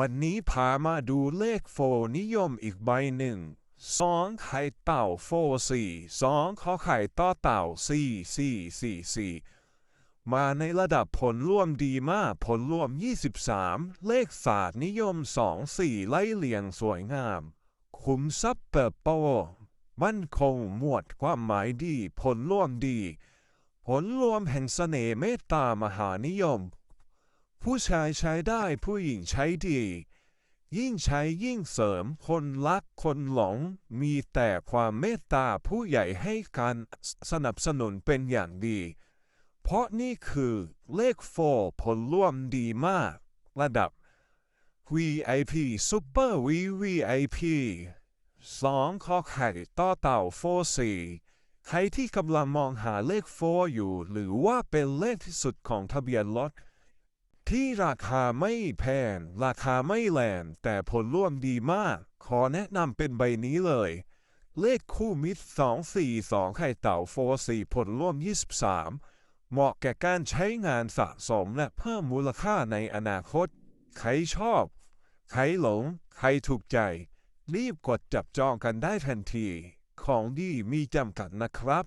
วันนี้พามาดูเลขโฟนิยมอีกใบหนึ่งสองไข่เต่าโฟสี่สองขอไข่ต่อเต่าสี่สี่สี่สี่มาในระดับผลร่วมดีมากผลร่วม 23 เลขศาสตร์นิยม 2 4 ไล่เลียงสวยงาม คุมทรัพย์เติบโตมั่นคงหมวดความหมายดี ผลร่วมดี ผลรวมแห่งเสน่ห์เมตตามหานิยม ผู้ชายใช้ได้ผู้หญิงใช้ดี ยิ่งใช้ยิ่งเสริมคนรักคนหลง มีแต่ความเมตตาผู้ใหญ่ให้การสนับสนุนเป็นอย่างดี เพราะนี่คือเลขโฟผลร่วมดีมาก ระดับ VIP Super VVIP 2ข้อไข่ต่อเต่าโฟสีใครที่กำลังมองหาเลขโฟอยู่ หรือว่าเป็นเลขที่สุดของทะเบียนรถ ที่ราคาไม่แพง ราคาไม่แรงแต่ผลร่วมดีมาก ขอแนะนำเป็นใบนี้เลย เลขคู่มิตร242 ไข่เต่าโฟ4ผลร่วม 23 เหมาะแก่การใช้งานสะสมและเพิ่มมูลค่าในอนาคต ใครชอบ ใครหลง ใครถูกใจ รีบกดจับจองกันได้ทันที ของดีมีจำกัดนะครับ